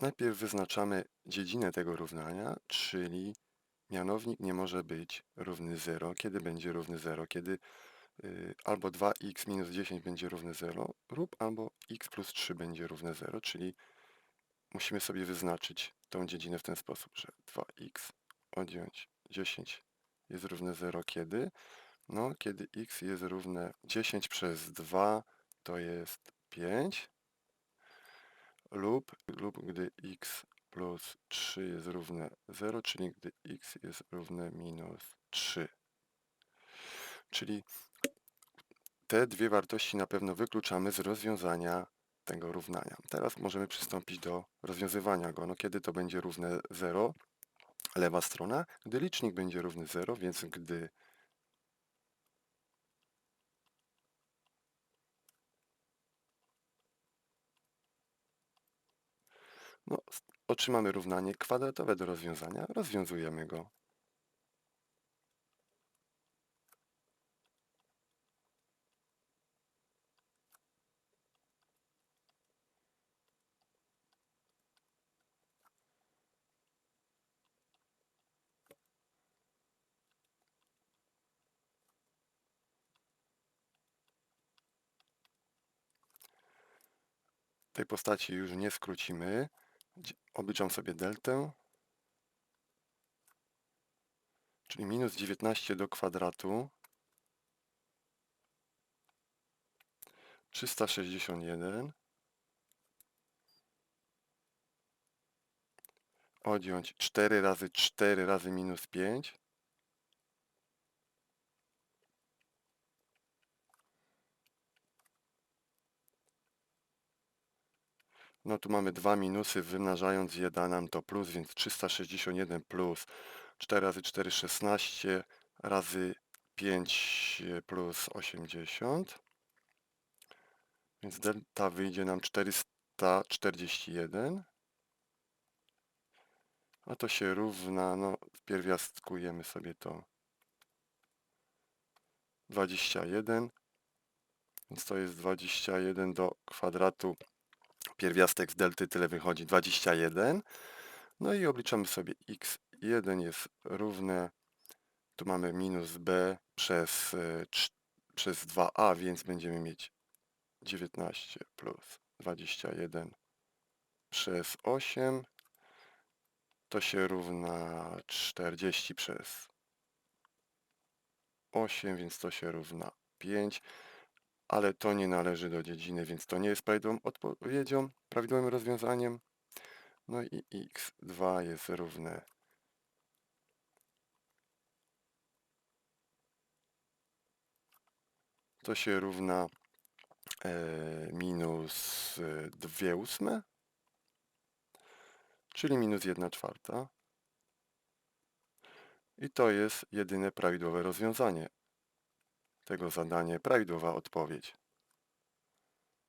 Najpierw wyznaczamy dziedzinę tego równania, czyli mianownik nie może być równy 0. Kiedy będzie równy 0? Kiedy y, albo 2x minus 10 będzie równe 0 lub albo x plus 3 będzie równe 0, czyli musimy sobie wyznaczyć tą dziedzinę w ten sposób, że 2x odjąć 10 jest równe 0 kiedy? No, kiedy x jest równe 10 przez 2 to jest 5 lub, lub gdy x plus 3 jest równe 0, czyli gdy x jest równe minus 3. Czyli te dwie wartości na pewno wykluczamy z rozwiązania tego równania. Teraz możemy przystąpić do rozwiązywania go. No, kiedy to będzie równe 0? Lewa strona. Gdy licznik będzie równy 0, więc gdy no, otrzymamy równanie kwadratowe do rozwiązania, rozwiązujemy go. Tej postaci już nie skrócimy. Obliczam sobie deltę. Czyli minus 19 do kwadratu. 361. Odjąć 4 razy 4 razy minus 5. No tu mamy dwa minusy, wymnażając je da nam to plus, więc 361 plus 4 razy 4 16 razy 5 plus 80. Więc delta wyjdzie nam 441. A to się równa, no pierwiastkujemy sobie to 21. Więc to jest 21 do kwadratu. Pierwiastek z delty tyle wychodzi 21. No i obliczamy sobie x1 jest równe, tu mamy minus b przez, e, przez 2a, więc będziemy mieć 19 plus 21 przez 8. To się równa 40 przez 8, więc to się równa 5. Ale to nie należy do dziedziny, więc to nie jest prawidłową odpowiedzią, prawidłowym rozwiązaniem. No i x2 jest równe to się równa e, minus e, 2 ósme, czyli minus 1 czwarta. I to jest jedyne prawidłowe rozwiązanie tego zadania, prawidłowa odpowiedź.